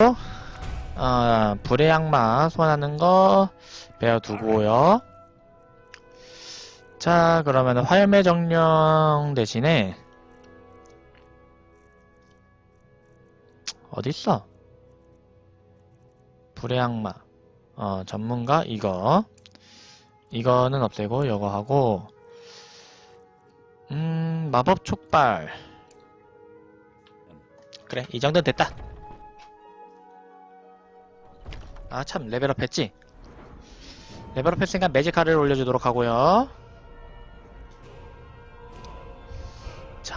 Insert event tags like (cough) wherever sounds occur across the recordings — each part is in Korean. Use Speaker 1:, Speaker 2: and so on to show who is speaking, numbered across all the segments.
Speaker 1: 어, 불의 악마 소환하는 거 배워두고요. 자, 그러면 화염의 정령 대신에 어딨어? 불의 악마 어, 전문가 이거 이거는 없애고 이거 하고 음, 마법 촉발 그래, 이 정도는 됐다. 아, 참, 레벨업 했지? 레벨업 했으니까 매직카를 올려주도록 하고요. 자.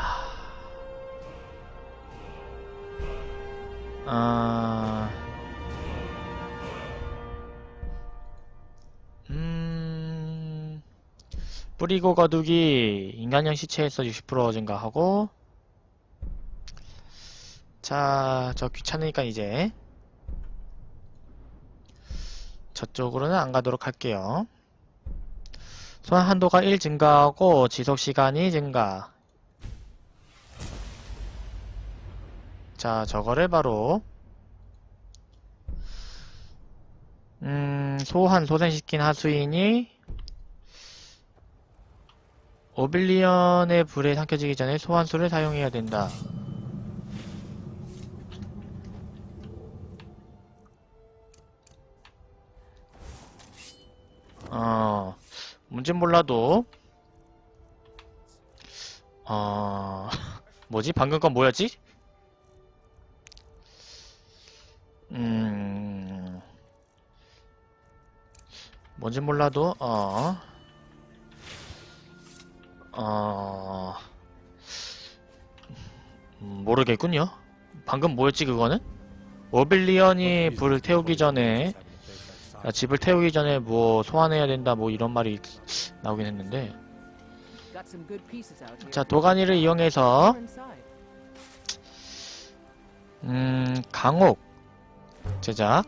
Speaker 1: 아. 음. 뿌리고 거두기 인간형 시체에서 60% 증가하고 자, 저 귀찮으니까 이제 저쪽으로는 안 가도록 할게요. 소환 한도가 1 증가하고 지속 시간이 증가. 자, 저거를 바로 음, 소환 소생시킨 하수인이 오빌리언의 불에 삼켜지기 전에 소환수를 사용해야 된다. 어, 뭔진 몰라도, 어, (laughs) 뭐지? 방금 건 뭐였지? 음, 뭔진 몰라도, 어, 어, 음, 모르겠군요. 방금 뭐였지, 그거는? 오빌리언이 불을 태우기 전에 야, 집을 태우기 전에 뭐 소환해야 된다 뭐 이런 말이 나오긴 했는데 자 도가니를 이용해서 음 강옥 제작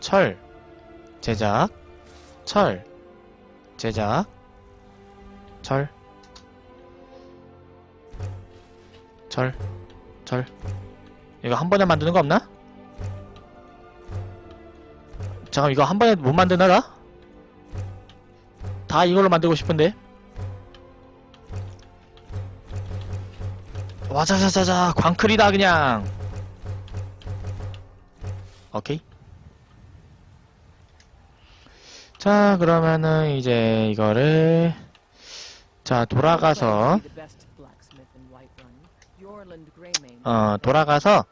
Speaker 1: 철 제작 철 제작 철 철, 철. 이거 한 번에 만드는 거 없나? 잠깐 이거 한 번에 못 만드나라? 다 이걸로 만들고 싶은데. 와자자자자 광클이다 그냥. 오케이. 자 그러면은 이제 이거를 자 돌아가서 어 돌아가서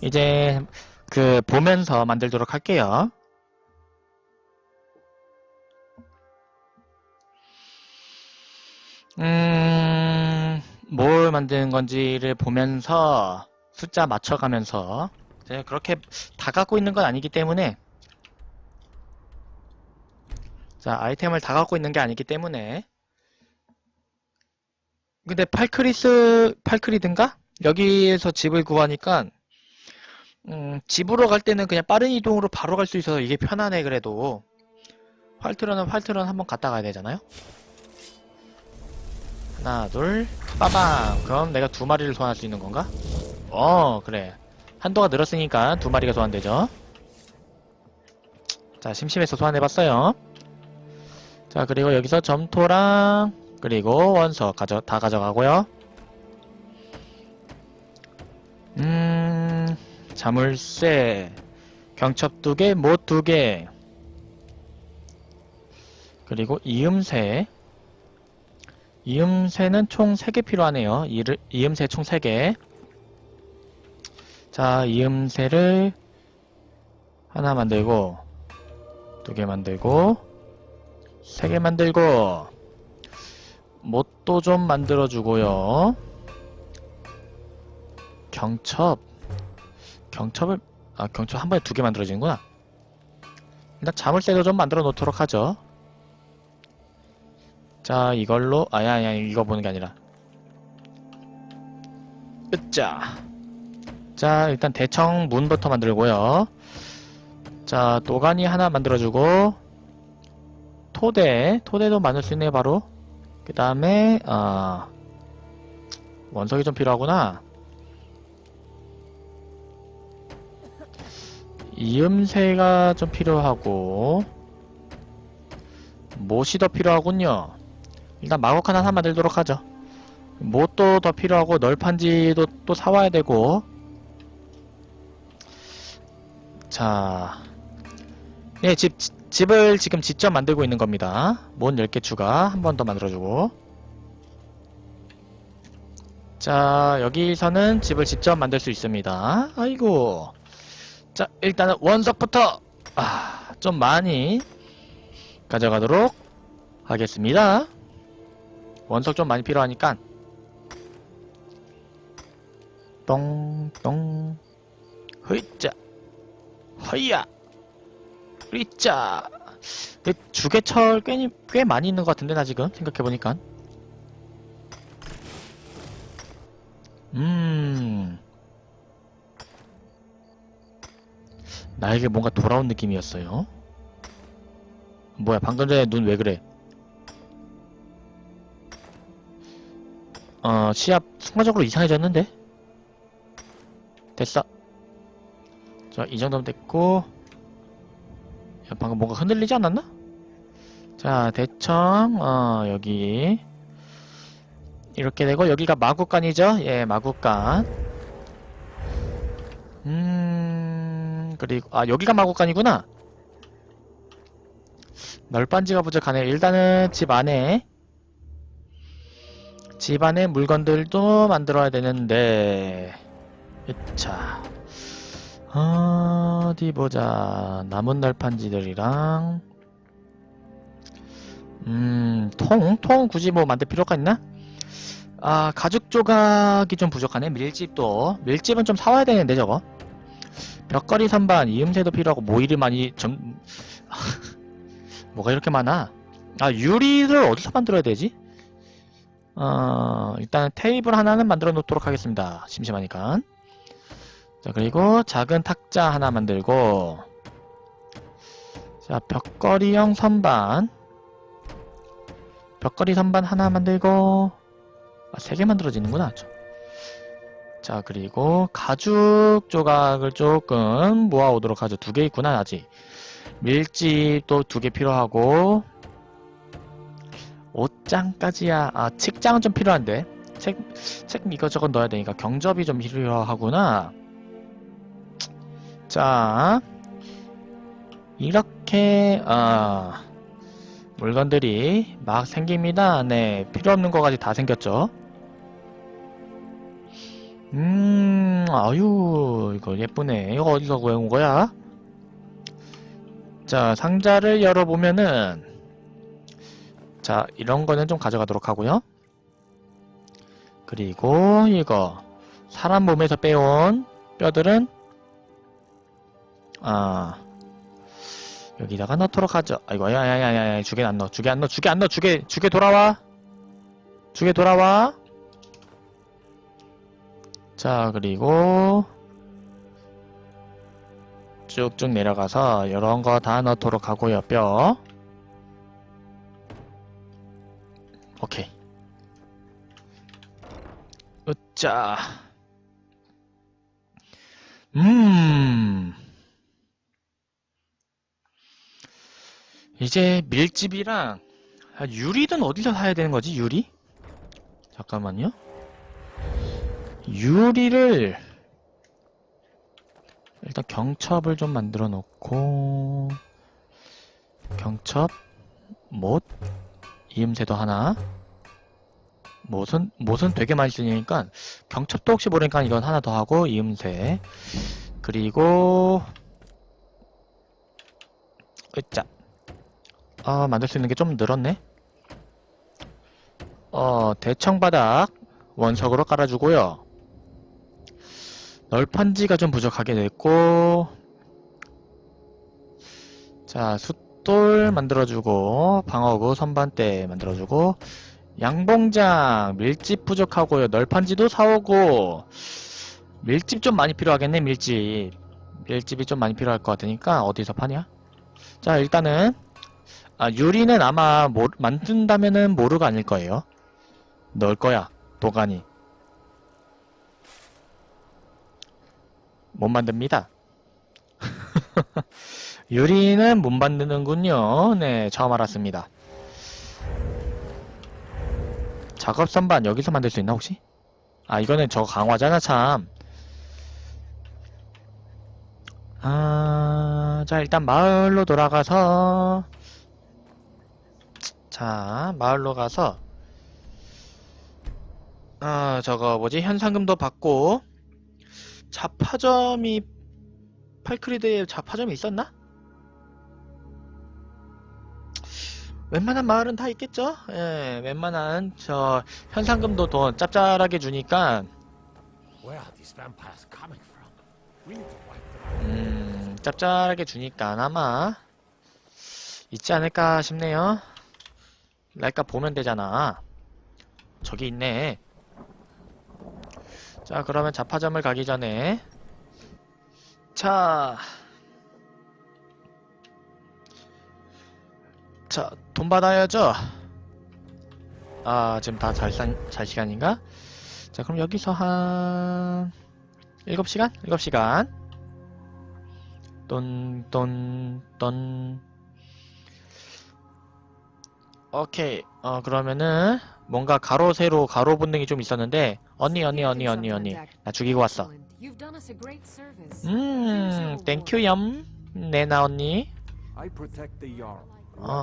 Speaker 1: 이제 그 보면서 만들도록 할게요 뭘 만드는 건지를 보면서 숫자 맞춰가면서 제가 그렇게 다 갖고 있는 건 아니기 때문에 자, 아이템을 다 갖고 있는 게 아니기 때문에 근데 팔크리스, 팔크리든가? 여기에서 집을 구하니까 음, 집으로 갈 때는 그냥 빠른 이동으로 바로 갈 수 있어서 이게 편하네 그래도 활트런은 활트런 한번 갔다 가야 되잖아요 하나, 둘, 빠방. 그럼 내가 두 마리를 소환할 수 있는 건가? 어, 그래. 한도가 늘었으니까 두 마리가 소환되죠. 자, 심심해서 소환해봤어요. 자, 그리고 여기서 점토랑, 그리고 원석 가져, 다 가져가고요. 음, 자물쇠, 경첩 두 개, 못 두 개. 그리고 이음새, 이음새는 총 3개 필요하네요. 이음새 총 3개. 자, 이음새를 하나 만들고, 두 개 만들고, 세 개 만들고, 못도 좀 만들어주고요. 경첩. 경첩을, 아, 경첩 한 번에 두 개 만들어지는구나. 일단 자물쇠도 좀 만들어 놓도록 하죠. 자 이걸로 아야 아야 이거 보는 게 아니라. 으짜. 자 일단 대청 문부터 만들고요. 자 도가니 하나 만들어주고 토대 토대도 만들 수 있네 바로. 그 다음에 어, 원석이 좀 필요하구나. 이음새가 좀 필요하고 못이 더 필요하군요. 일단 마곡 하나 만들도록 하죠. 못도 더 필요하고 널판지도 또 사와야 되고 자 예, 집, 지- 집을 지금 직접 만들고 있는 겁니다. 못 10개 추가 한 번 더 만들어주고 자 여기서는 집을 직접 만들 수 있습니다. 아이고 자 일단은 원석부터 아, 좀 많이 가져가도록 하겠습니다. 원석 좀 많이 필요하니까. 똥똥. 흐이짜. 허이야. 흐이짜. 주개철 꽤, 꽤 많이 있는 것 같은데 나 지금 생각해보니까. 음. 나에게 뭔가 돌아온 느낌이었어요. 뭐야 방금 전에 눈 왜 그래 어 시합 순간적으로 이상해졌는데? 됐어 자 이 정도면 됐고. 야, 방금 뭔가 흔들리지 않았나? 자 대청 어 여기. 이렇게 되고 여기가 마구간이죠? 예 마구간. 음 그리고 아 여기가 마구간이구나. 널빤지가 부족하네요 일단은 집 안에 집 안에 물건들도 만들어야 되는데 자 어디 보자 남은 널판지들이랑 음, 통? 통 굳이 뭐 만들 필요가 있나? 아, 가죽 조각이 좀 부족하네. 밀집도. 밀집은 좀 사와야 되는데, 저거. 벽걸이 선반, 이음새도 필요하고, 모이를 많이 점, (laughs) 뭐가 이렇게 많아? 아, 유리를 어디서 만들어야 되지? 어, 일단 테이블 하나는 만들어 놓도록 하겠습니다. 심심하니까. 자, 그리고 작은 탁자 하나 만들고, 자, 벽걸이형 선반. 벽걸이 선반 하나 만들고, 아, 세 개 만들어지는구나. 저. 자, 그리고 가죽 조각을 조금 모아오도록 하죠. 두 개 있구나, 아직. 밀집도 두 개 필요하고, 옷장까지야. 아, 책장은 좀 필요한데. 책, 책 이것저것 넣어야 되니까 경접이 좀 필요하구나. 자, 이렇게, 아, 물건들이 막 생깁니다. 네, 필요 없는 거까지 다 생겼죠. 음, 아유, 이거 예쁘네. 이거 어디서 구해온 거야? 자, 상자를 열어보면은, 자, 이런 거는 좀 가져가도록 하고요. 그리고 이거, 사람 몸에서 빼온 뼈들은, 아, 여기다가 넣도록 하죠. 아이고, 야야야야야, 주게 안 넣어, 주게 안 넣어, 주게 안 넣어, 주게, 주게 돌아와. 주게 돌아와. 자, 그리고 쭉쭉 내려가서 이런 거 다 넣도록 하고요, 뼈. 오케이. 으짜. 음. 이제 밀집이랑 아, 유리는 어디서 사야 되는 거지? 유리? 잠깐만요. 유리를 일단 경첩을 좀 만들어 놓고 경첩 못 이음새도 하나. 못은 못은 되게 많이 쓰니까 경첩도 혹시 모르니까 이건 하나 더 하고 이음새. 그리고 으짜. 아 만들 수 있는 게 좀 늘었네. 어 대청바닥 원석으로 깔아주고요. 널판지가 좀 부족하게 됐고 자 숫 돌 만들어주고 방어구 선반대 만들어주고 양봉장 밀집 부족하고요. 널판지도 사오고 밀집 좀 많이 필요하겠네 밀집. 밀집이 좀 많이 필요할 것 같으니까 어디서 파냐? 자 일단은 아 유리는 아마 모, 만든다면은 모르가 아닐 거예요. 넣을 거야 도가니 못 만듭니다 (laughs) 유리는 못 만드는군요. 네, 처음 알았습니다. 작업 선반 여기서 만들 수 있나 혹시? 아 이거는 저 강화잖아 참. 아, 자 일단 마을로 돌아가서 자 마을로 가서 아 저거 뭐지 현상금도 받고 자파점이 팔크리드에 자파점이 있었나? 웬만한 마을은 다 있겠죠? 예, 웬만한 저 현상금도 더 짭짤하게 주니까. 음, 짭짤하게 주니까 아마 있지 않을까 싶네요. 라이까 보면 되잖아. 저기 있네. 자, 그러면 자파점을 가기 전에 자, 자, 돈 받아야죠. 아, 지금 다 잘 잘 시간인가? 자, 그럼 여기서 한 7시간? 7시간. 돈, 돈, 돈. 오케이. 어, 그러면은, 뭔가 가로, 세로, 가로 본능이 좀 있었는데, 언니, 언니, 언니, 언니, 언니. 나 죽이고 왔어. 음, 땡큐, 염. 네나 언니. 어.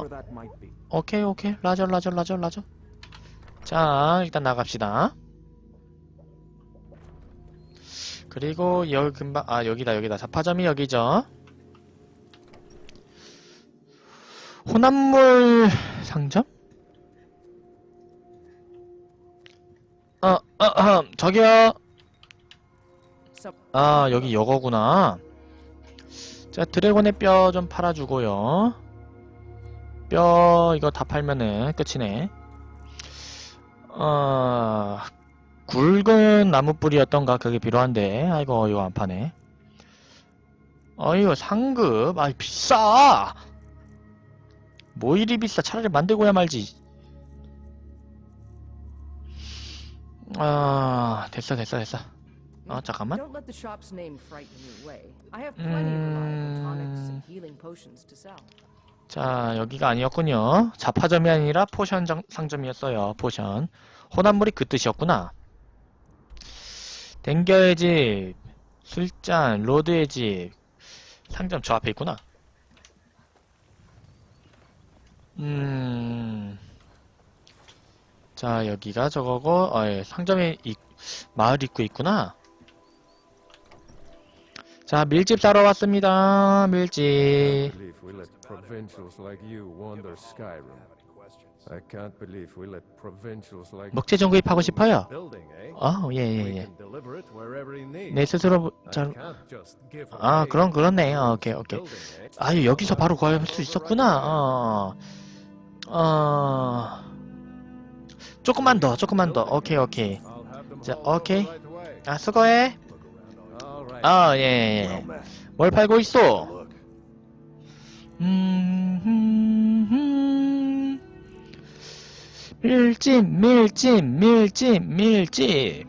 Speaker 1: 오케이, 오케이. 라저, 라저, 라저, 라저. 자, 일단 나갑시다. 그리고 여기 금방, 아, 여기다, 여기다. 자파점이 여기죠. 혼합물 상점? 어, 어, 어, 저기요. 아, 여기 여거구나. 자, 드래곤의 뼈 좀 팔아주고요. 뼈, 이거 다 팔면은 끝이네. 어, 굵은 나무 뿌리였던가 그게 필요한데, 아이고, 이거 안 파네. 어이구, 상급. 아이, 비싸! 뭐 이리 비싸? 차라리 만들고야 말지. 아, 됐어, 됐어, 됐어. 어, 잠깐만.
Speaker 2: Don't let the shop's name frighten you away. I have plenty of reliable tonics
Speaker 1: 음.
Speaker 2: and healing potions to sell.
Speaker 1: 자, 여기가 아니었군요. 자파점이 아니라 포션 정- 상점이었어요. 포션. 혼합물이 그 뜻이었구나. 댕겨의 집, 술잔, 로드의 집, 상점 저 앞에 있구나. 음. 자, 여기가 저거고, 어, 예, 상점에 이, 마을 입구 있구나. 자, 밀집 사러 왔습니다. 밀집.
Speaker 3: believe we let provincials like you wander Skyrim. I can't believe we let provincials like
Speaker 1: 목재 좀 구입하고 싶어요.
Speaker 3: building, eh?
Speaker 1: 아, 예, 예, 예.
Speaker 3: can deliver it wherever you need.
Speaker 1: 내 스스로
Speaker 3: I
Speaker 1: 잘,
Speaker 3: can't just give
Speaker 1: 아,
Speaker 3: away
Speaker 1: 그럼 그렇네. 어, 오케이, 오케이.
Speaker 3: building, eh?
Speaker 1: 아유, 여기서 바로 구할 수 있었구나. 어, 어, 조금만 더, 조금만 더. 오케이, 오케이. 자, 오케이. 아, 수고해. 아, 예, 예. 뭘 팔고 있어? 음, 음, 음. 밀집, 밀집, 밀집, 밀집.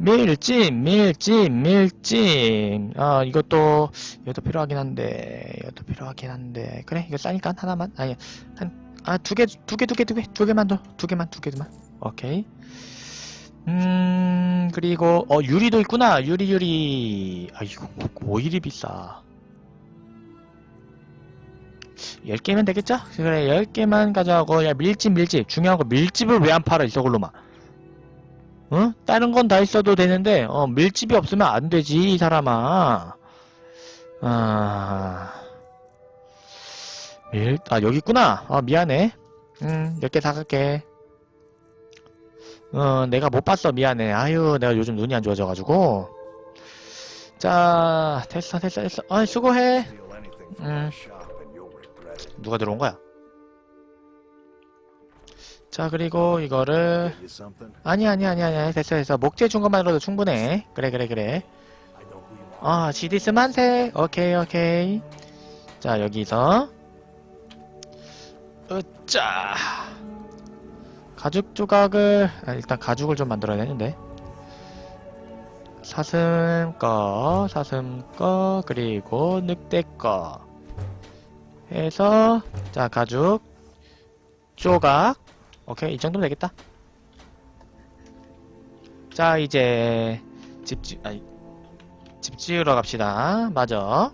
Speaker 1: 밀집, 밀집, 밀집. 아, 이것도, 이것도 필요하긴 한데, 이것도 필요하긴 한데. 그래, 이거 싸니까 하나만? 아니, 한, 아, 두 개, 두 개, 두 개, 두 개, 두 개만 더. 두 개만, 두 개만. 오케이. 음, 그리고, 어, 유리도 있구나. 유리, 유리. 아, 이거 뭐, 뭐 이리 비싸. 10개면 되겠죠? 그래, 10개만 가져가고, 야, 밀집, 밀집. 중요한 거, 밀집을 왜 안 팔아, 이저걸로만. 어? 다른 건 다 있어도 되는데, 어, 밀집이 없으면 안 되지, 이 사람아. 아. 밀, 아, 여기 있구나. 아, 미안해. 음, 몇 개 사갈게. 어, 내가 못 봤어. 미안해. 아유, 내가 요즘 눈이 안 좋아져가지고. 자, 됐어, 됐어, 됐어. 아, 수고해. 음. 누가 들어온 거야? 자, 그리고 이거를. 아니, 아니, 아니, 아니. 됐어, 됐어. 목재 준 것만으로도 충분해. 그래, 그래, 그래. 아, GD스 만세. 오케이, 오케이. 자, 여기서. 으짜. 가죽 조각을, 아, 일단 가죽을 좀 만들어야 되는데. 사슴 거, 사슴 거, 그리고 늑대 거 해서 자 가죽 조각 오케이 이 정도면 되겠다. 자 이제 집 지, 아니 집 지으러 갑시다. 맞아.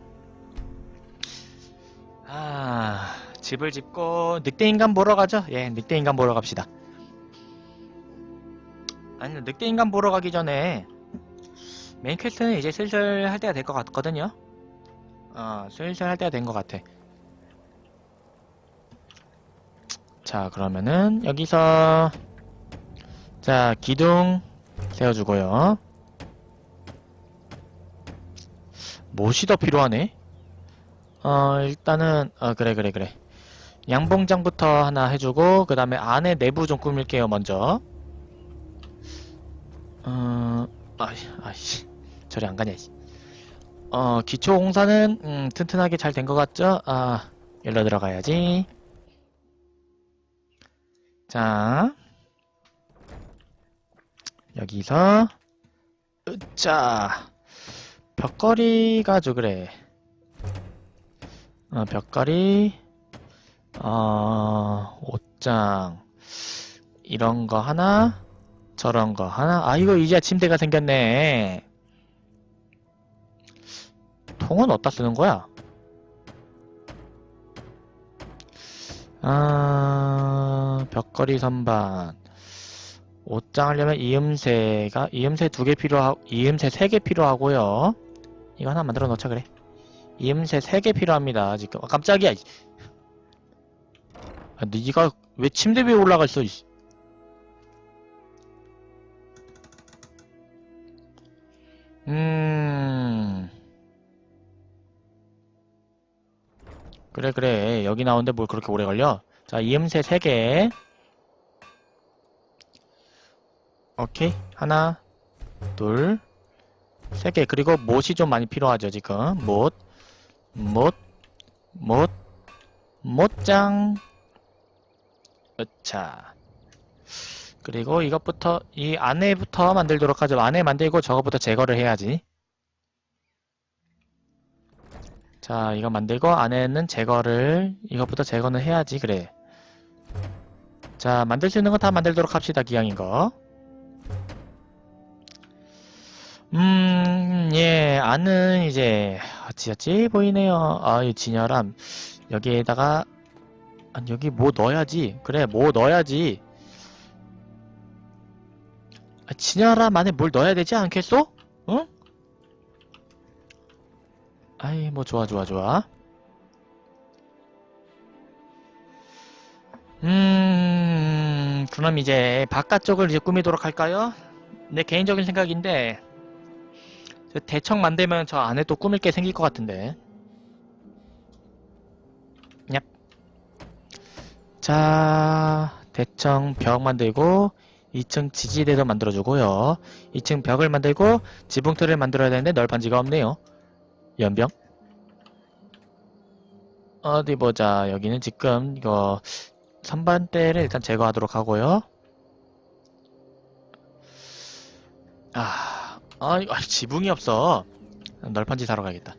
Speaker 1: 아 집을 짓고 늑대 인간 보러 가죠. 예, 늑대 인간 보러 갑시다. 아니 늑대 인간 보러 가기 전에 메인 퀘스트는 이제 슬슬 할 때가 될 것 같거든요. 어, 슬슬 할 때가 된 것 같아. 자, 그러면은 여기서 자 기둥 세워주고요. 못이 더 필요하네. 어, 일단은 어, 그래 그래 그래. 양봉장부터 하나 해주고 그 다음에 안에 내부 좀 꾸밀게요 먼저. 어, 아이, 아이씨, 저리 안 가냐, 씨. 어, 기초 공사는, 음, 튼튼하게 잘 된 것 같죠? 아, 열러 들어가야지. 자, 여기서, 으짜, 벽걸이 가져, 그래. 어, 벽걸이, 어, 옷장, 이런 거 하나, 저런 거 하나? 아, 이거 이제 침대가 생겼네. 통은 어디다 쓰는 거야? 아, 벽걸이 선반. 옷장 하려면 이음새가, 이음새 두 개 필요하고, 이음새 세 개 필요하고요. 이거 하나 만들어 놓자, 그래. 이음새 세 개 필요합니다, 지금. 아, 깜짝이야. 이. 아, 니가 왜 침대 위에 올라가 있어. 음. 그래, 그래. 여기 나오는데 뭘 그렇게 오래 걸려? 자, 이음새 3개. 오케이. 하나, 둘, 세 개. 그리고 못이 좀 많이 필요하죠, 지금. 못, 못, 못, 못장. 으차. 그리고 이것부터 이 안에부터 만들도록 하죠. 안에 만들고 저거부터 제거를 해야지. 자, 이거 만들고 안에는 제거를 이것부터 제거는 해야지. 그래. 자, 만들 수 있는 거 다 만들도록 합시다. 기왕인 거. 음, 예, 안은 이제 어찌어찌 보이네요. 아, 이 진열함. 여기에다가 아니, 여기 뭐 넣어야지. 그래, 뭐 넣어야지. 아, 안에 뭘 넣어야 되지 않겠소? 응? 아이, 뭐, 좋아, 좋아, 좋아. 음, 그럼 이제 바깥쪽을 이제 꾸미도록 할까요? 내 개인적인 생각인데, 저 대청 만들면 저 안에 또 꾸밀 게 생길 것 같은데. 자, 대청 벽 만들고, 2층 지지대도 만들어주고요. 2층 벽을 만들고 지붕틀을 만들어야 되는데 널판지가 없네요. 연병. 어디 보자. 여기는 지금 이거 선반대를 일단 제거하도록 하고요. 아, 아, 아, 지붕이 없어. 널판지 사러 가야겠다.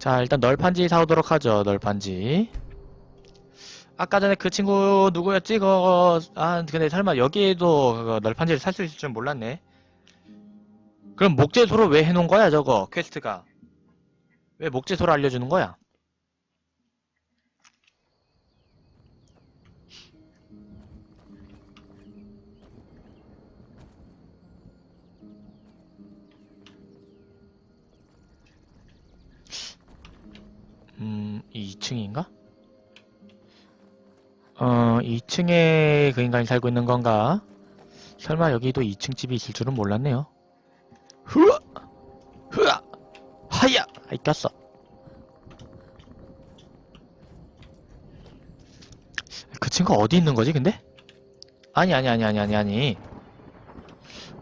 Speaker 1: 자, 일단 널판지 사오도록 하죠. 널판지. 아까 전에 그 친구 누구였지? 그거 아 근데 설마 여기에도 그거 널판지를 살 수 있을 줄 몰랐네. 그럼 목재소로 왜 해놓은 거야 저거 퀘스트가? 왜 목재소로 알려주는 거야? 음, 2층인가? 어, 2층에 그 인간이 살고 있는 건가? 설마 여기도 2층 집이 있을 줄은 몰랐네요. 흐아! 흐아! 하야! 아이, 꼈어. 그 친구 어디 있는 거지, 근데? 아니, 아니, 아니, 아니, 아니, 아니.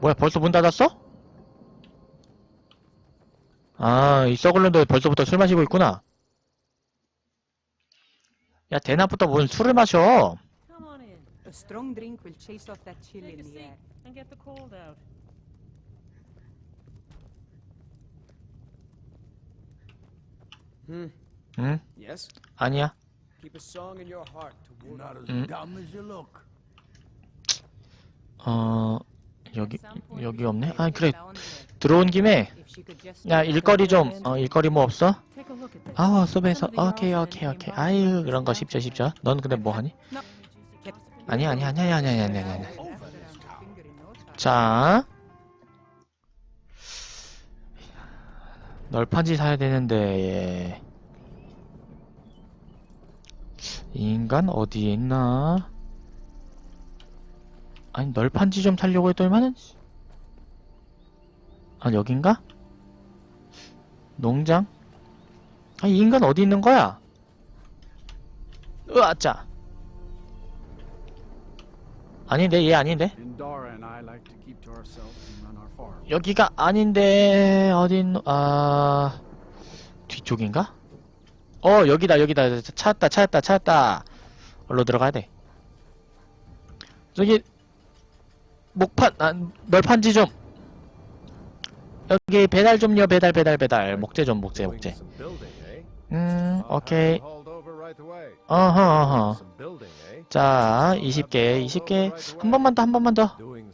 Speaker 1: 뭐야, 벌써 문 닫았어? 아, 이 썩을 놈도 벌써부터 술 마시고 있구나. 야 대낮부터 무슨 술을 마셔
Speaker 2: Come on in.
Speaker 4: A strong drink will chase off that chill
Speaker 2: Take a in
Speaker 4: the
Speaker 2: seat
Speaker 4: air.
Speaker 2: and get the cold out.
Speaker 4: Hmm.
Speaker 1: 응?
Speaker 4: Yes.
Speaker 1: 아니야
Speaker 4: Keep a song in your heart to
Speaker 5: You're
Speaker 4: warm.
Speaker 5: not as
Speaker 1: Mm.
Speaker 5: dumb as you look.
Speaker 1: 어 여기 여기 없네. 아 그래. 들어온 김에 야 일거리 좀 어 일거리 뭐 없어? 아
Speaker 2: of the
Speaker 1: 오케이 오케이 오케이 아유 그런 거 쉽죠 쉽죠. 넌 근데 뭐 하니? 아니 아니 아니 아니 아니 아니 아니 아니. 자 널판지 사야 되는데 예. 이 인간 어디에 있나? 아니 널판지 좀 살려고 했더니만은 아 여긴가? 농장? 아 이 인간 어디 있는 거야? 으아짜 아닌데 얘 아닌데. 여기가 아닌데 어딘 아 뒤쪽인가? 어 여기다 여기다 찾았다 찾았다 찾았다 얼로 들어가야 돼 저기 목판 아, 널판지 좀. 여기 배달 좀요 배달 배달 배달. 목재 좀 목재 목재.
Speaker 3: eh?
Speaker 1: 음 오케이. 어허 어허.
Speaker 3: Eh?
Speaker 1: 자 20개 20개. 한 번만 더 한 번만 더.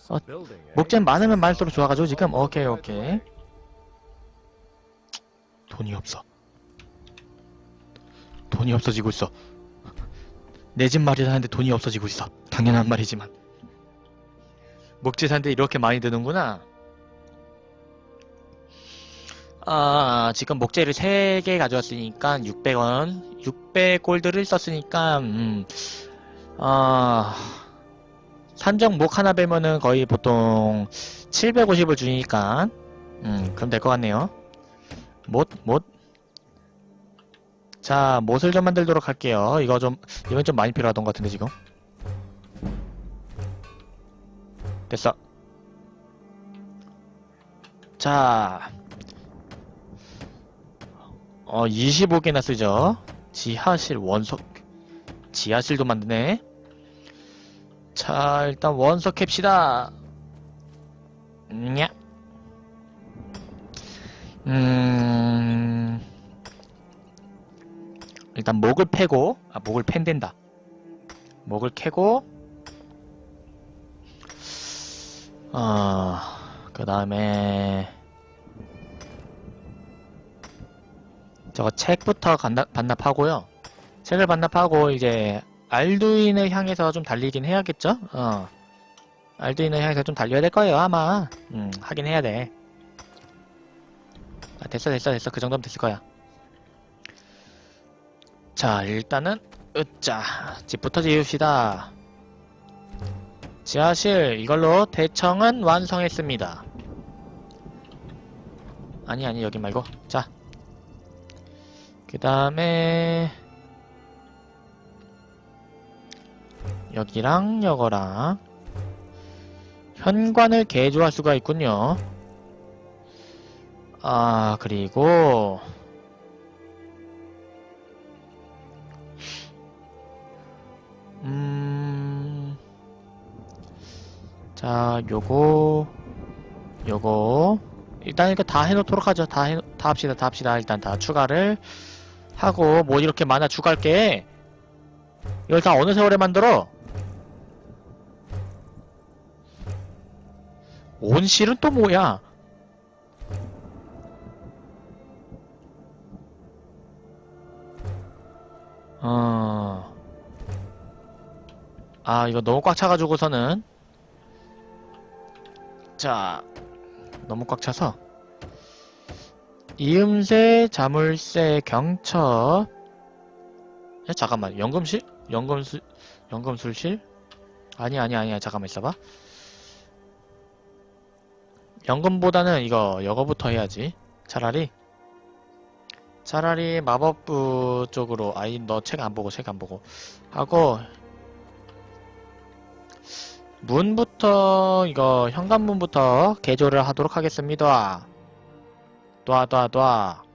Speaker 1: 어,
Speaker 3: eh?
Speaker 1: 목재 많으면 많을수록 좋아가지고 지금. 오케이 오케이. 돈이 없어. 돈이 없어지고 있어. (laughs) 내 집 마련하는데 돈이 없어지고 있어. 당연한 말이지만 목재 산데 이렇게 많이 드는구나. 아 지금 목재를 3개 가져왔으니까 600원. 600골드를 썼으니까 음, 아 산정 목 하나 빼면은 거의 보통 750을 주니까 음 그럼 될 것 같네요. 못 못. 자 못을 좀 만들도록 할게요. 이거 좀 이건 좀 많이 필요하던 것 같은데 지금 됐어 자 어, 25개나 쓰죠 지하실 원석 지하실도 만드네 자, 일단 원석 캡시다. 냐. 음. 일단 목을 패고, 아, 목을 팬된다. 목을 캐고, 어, 그 다음에, 저거 책부터 간다- 반납하고요. 책을 반납하고, 이제, 알두인을 향해서 좀 달리긴 해야겠죠? 어. 알두인을 향해서 좀 달려야 될 거예요, 아마. 음, 하긴 해야 돼. 아, 됐어, 됐어, 됐어. 그 정도면 됐을 거야. 자, 일단은, 으짜. 집부터 지읍시다. 지하실, 이걸로 대청은 완성했습니다. 아니, 아니, 여기 말고. 자. 그 다음에, 여기랑 여거랑 현관을 개조할 수가 있군요. 아, 그리고 음. 자, 요거 요거 일단 이거 다 해놓도록 하죠. 다 해, 다 합시다. 다 합시다. 일단 다 추가를 하고 뭐 이렇게 많아 추가할 게 이걸 다 어느 세월에 만들어? 온실은 또 뭐야? 어. 아, 이거 너무 꽉 차가지고서는. 자, 너무 꽉 차서. 이음새, 자물쇠, 경첩. 야, 잠깐만, 연금실? 연금술, 연금술실? 아니, 아니, 아니야. 잠깐만 있어봐. 연금보다는 이거, 이거부터 해야지. 차라리. 차라리 마법부 쪽으로, 아이, 너 책 안 보고, 책 안 보고. 하고, 문부터, 이거, 현관문부터 개조를 하도록 하겠습니다. 놔, 놔, 놔.